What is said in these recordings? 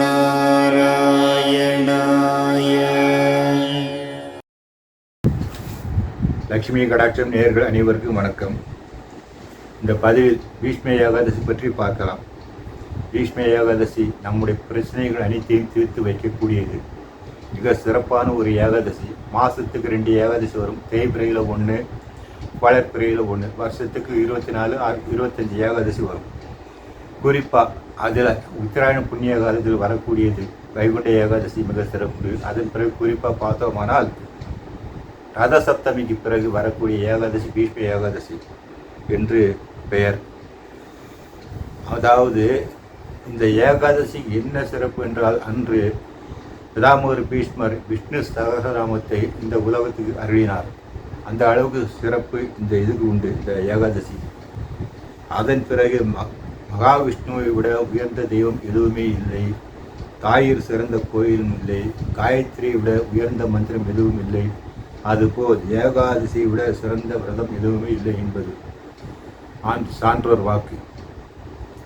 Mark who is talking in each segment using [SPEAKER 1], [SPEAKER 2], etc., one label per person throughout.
[SPEAKER 1] நாராயணாய
[SPEAKER 2] லட்சுமி கடாட்சம் நேர்கள் அனைவருக்கும் வணக்கம். இந்த பதிவில் பீஷ்ம ஏகாதசி பற்றி பார்க்கலாம். பீஷ்ம ஏகாதசி நம்முடைய பிரச்சனைகள் அனைத்தையும் தீர்த்து வைக்கக்கூடியது. மிக சிறப்பான ஒரு ஏகாதசி. மாதத்துக்கு ரெண்டு ஏகாதசி வரும். தேய்பிரையில் ஒன்று வளர்ப்பிரையில் ஒன்று. வருஷத்துக்கு இருபத்தி நாலு இருபத்தஞ்சி ஏகாதசி வரும். குறிப்பாக அதில் உத்தராயண புண்ணிய காலத்தில் வரக்கூடியது வைகுண்ட ஏகாதசி மிக சிறப்பு. அதன் பிறகு குறிப்பாக பார்த்தோமானால் ரத சப்தமிக்கு பிறகு வரக்கூடிய ஏகாதசி பீஷ்ம ஏகாதசி என்று பெயர். அதாவது இந்த ஏகாதசி என்ன சிறப்பு என்றால் அன்று பிதாமகர் பீஷ்மர் விஷ்ணு சகசராமத்தை இந்த உலகத்துக்கு அருளினார். அந்த அளவுக்கு சிறப்பு இந்த இதுக்கு உண்டு இந்த ஏகாதசி. அதன் பிறகு ம- மகாவிஷ்ணுவை விட உயர்ந்த தெய்வம் எதுவுமே இல்லை. தாயிர் சிறந்த கோயிலும் இல்லை. காயத்ரியை விட உயர்ந்த மந்திரம் எதுவும் இல்லை. அதுபோல் ஏகாதசியை விட சிறந்த விரதம் எதுவுமே இல்லை என்பது ஆண் சான்றோர் வாக்கு.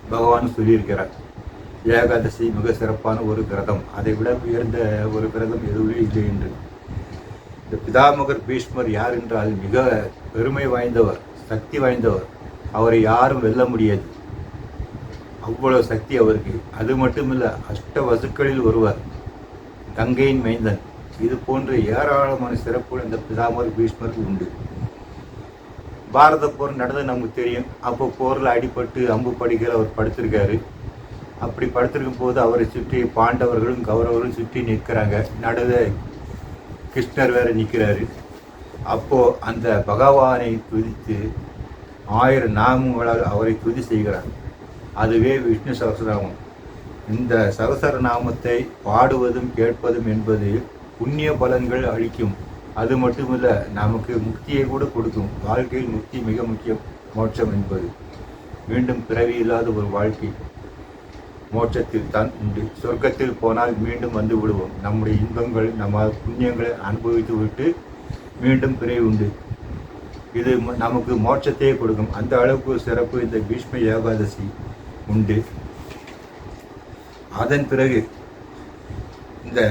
[SPEAKER 2] பகவான் சொல்லியிருக்கிறார் ஏகாதசி மிக சிறப்பான ஒரு விரதம். அதை விட உயர்ந்த ஒரு விரதம் எதுவுமே இல்லை என்று. இந்த பிதாமகர் பீஷ்மர் யார் என்றால் மிக பெருமை வாய்ந்தவர் சக்தி வாய்ந்தவர். அவரை யாரும் வெல்ல முடியாது. அவ்வளவு சக்தி அவருக்கு. அது மட்டுமில்ல அஷ்ட வசுக்களில் ஒருவர் கங்கையின் மைந்தன். இது போன்ற ஏராளமான சிறப்புகள் இந்த பிதாமகர் பீஷ்மருக்கு உண்டு. பாரத போர் நடந்தது நமக்கு தெரியும். அப்போ போரில் அடிபட்டு அம்பு படிக்கையில் அவர் படுத்திருக்காரு. அப்படி படுத்திருக்கும் போது அவரை சுற்றி பாண்டவர்களும் கௌரவர்களும் சுற்றி நிற்கிறாங்க. நடுவில் கிருஷ்ணர் வேற நிற்கிறாரு அப்போது அந்த பகவானை துதித்து ஆயிரம் நாமங்களால் அவரை துதி செய்கிறார். அதுவே விஷ்ணு சகசரநாமம். இந்த சகசர நாமத்தை பாடுவதும் கேட்பதும் என்பது புண்ணிய பலன்கள் அளிக்கும். அது மட்டுமல்ல நமக்கு முக்தியை கூட கொடுக்கும். வாழ்க்கையில் முக்தி மிக முக்கியம் மோட்சம் என்பது. மீண்டும் பிறவி இல்லாத ஒரு வாழ்க்கை. மோட்சத்தில் தான் உண்டு. சொர்க்கத்தில் போனால் மீண்டும் வந்து விடுவோம். நம்முடைய இன்பங்கள் நம்ம புண்ணியங்களை அனுபவித்து விட்டு மீண்டும் பிறவி உண்டு. இது நமக்கு மோட்சத்தையே கொடுக்கும். அந்த அளவுக்கு சிறப்பு இந்த பீஷ்ம ஏகாதசி உண்டு. அதன் பிறகு இந்த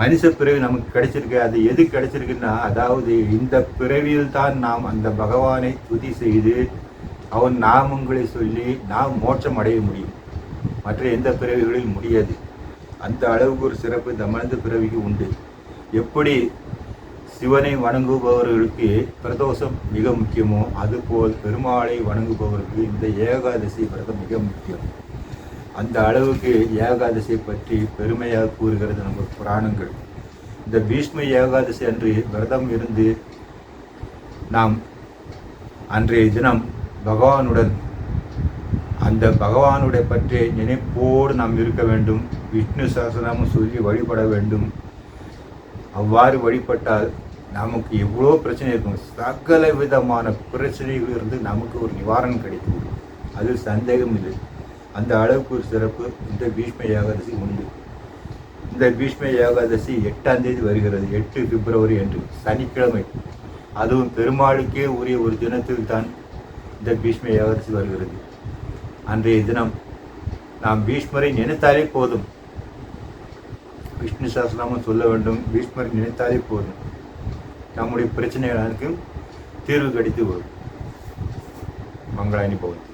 [SPEAKER 2] மனுஷ பிறகு நமக்கு கிடைச்சிருக்கு. அது எது கிடைச்சிருக்குன்னா அதாவது இந்த பிறவியில் தான் நாம் அந்த பகவானை துதி செய்து அவன் நாமங்களை சொல்லி நாம் மோட்சம் அடைய முடியும். மற்ற எந்த பிறவிகளில் முடியாது. அந்த அளவுக்கு ஒரு சிறப்பு இந்த மனித பிறவிக்கு உண்டு. எப்படி சிவனை வணங்குபவர்களுக்கு பிரதோஷம் மிக முக்கியமோ அதுபோல் பெருமாளை வணங்குபவர்களுக்கு இந்த ஏகாதசி விரதம் மிக முக்கியம். அந்த அளவுக்கு ஏகாதசியை பற்றி பெருமையாக கூறுகிறது நம்ம புராணங்கள். இந்த பீஷ்ம ஏகாதசி அன்று விரதம் இருந்து நாம் அன்றைய தினம் பகவானுடன் அந்த பகவானுடைய பற்றிய நினைப்போடு நாம் இருக்க வேண்டும். விஷ்ணு சகசநாமம் சொல்லி வழிபட வேண்டும். அவ்வாறு வழிபட்டால் நமக்கு எவ்வளோ பிரச்சனை இருக்கும். சகல விதமான பிரச்சனைகளிலிருந்து நமக்கு ஒரு நிவாரணம் கிடைக்கும். அது சந்தேகம் இல்லை. அந்த அளவுக்கு ஒரு சிறப்பு இந்த பீஷ்ம ஏகாதசி உண்டு. இந்த பீஷ்ம ஏகாதசி எட்டாம் தேதி வருகிறது. எட்டு பிப்ரவரி என்று சனிக்கிழமை. அதுவும் பெருமாளுக்கே உரிய ஒரு தினத்தில் தான் இந்த பீஷ்ம ஏகாதசி வருகிறது. அன்றைய தினம் நாம் பீஷ்மரை நினைத்தாலே போதும். விஷ்ணு சாஸ்திரமும் சொல்ல வேண்டும் பீஷ்மரை நினைத்தாலே போதும். நம்முடைய பிரச்சனைகளுக்கும் தீர்வு கிடைத்து வரும். மங்களானி பகுதி